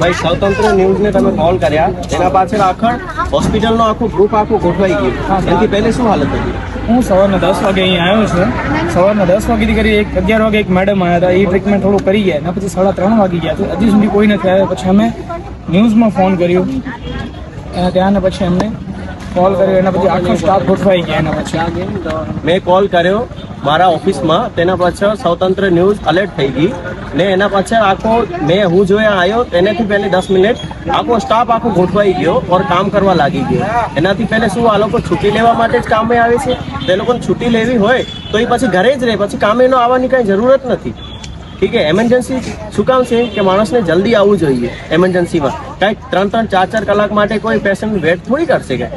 ભાઈ સ્વતંત્ર ન્યૂઝને તમે કોલ કર્યા. એના પાછળ આખર હોસ્પિટલનો આખું ગ્રુપ આખું ગોઠવાઈ ગયું. એનાથી પહેલે શું હાલત હતી? હું સવારના દસ વાગે અહીંયા આવ્યો છું. સવારના દસ વાગેથી કરી એક અગિયાર વાગે એક મેડમ આવ્યા હતા. એ ટ્રીટમેન્ટ થોડું કરી ગયા. એના પછી સાડા ત્રણ વાગી ગયા હતા. હજી સુધી કોઈ નથી આવ્યા. પછી અમે ન્યૂઝમાં ફોન કર્યો. ત્યાં પછી અમને કોલ કર્યો. એના પછી આખો સ્ટાફ ગોઠવાઈ ગયા એના પછી. મેં કોલ કર્યો. મારા ઓફિસમાં તેના પાછળ સ્વતંત્ર ન્યૂઝ અલર્ટ થઈ ગઈ ને એના પાછળ આખો મેં હું જોયા આવ્યો એનાથી પહેલે દસ મિનિટ આખો સ્ટાફ આખો ગોઠવાઈ ગયો ઓર કામ કરવા લાગી ગયો. એનાથી પહેલે શું આ લોકો છૂટી લેવા માટે જ કામે આવે છે? તે લોકોને છૂટી લેવી હોય તો એ પછી ઘરે જ રહે, પછી કામે એનો આવવાની કાંઈ જરૂરત નથી. ઠીક છે એમરજન્સી શું કામ છે? કે માણસને જલ્દી આવવું જોઈએ એમરજન્સીમાં કાંઈક ત્રણ ત્રણ ચાર ચાર કલાક માટે કોઈ પેશન્ટ વેટ થોડી કરશે કે?